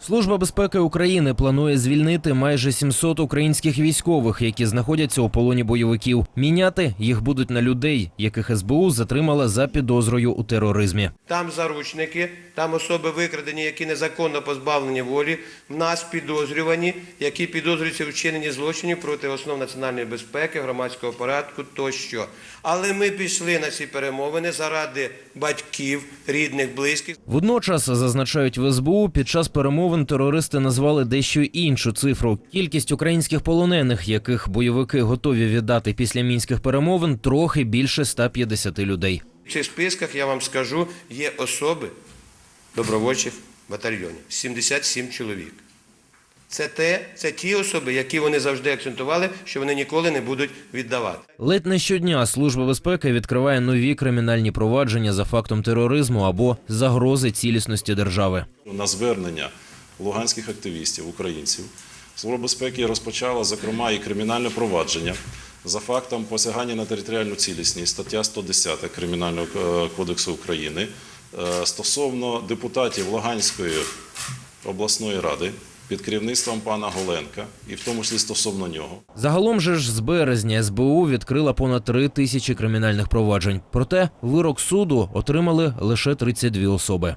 Служба безпеки України планує звільнити майже 700 українських військових, які знаходяться у полоні бойовиків. Міняти їх будуть на людей, яких СБУ затримала за підозрою у тероризмі. Там заручники, там особи викрадені, які незаконно позбавлені волі. В нас підозрювані, які підозрюються в вчиненні злочинів проти основ національної безпеки, громадського порядку тощо. Але ми пішли на ці перемовини заради батьків, рідних, близьких. Водночас зазначають в СБУ, під час перемовин терористи назвали дещо іншу цифру. Кількість українських полонених, яких бойовики готові віддати після мінських перемовин, трохи більше 150 людей. В цих списках я вам скажу, є особи добровольчих батальйонів 77 чоловік. Це те, це ті особи, які вони завжди акцентували, що вони ніколи не будуть віддавати. Ледь не щодня служба безпеки відкриває нові кримінальні провадження за фактом тероризму або загрози цілісності держави. На звернення луганських активістів, українців, Служба безпеки розпочала, зокрема, і кримінальне провадження за фактом посягання на територіальну цілісність, стаття 110 Кримінального е, кодексу України е, стосовно депутатів Луганської обласної ради під керівництвом пана Голенка, і в тому числі стосовно нього. Загалом же ж з березня СБУ відкрила понад три тисячі кримінальних проваджень. Проте вирок суду отримали лише 32 особи.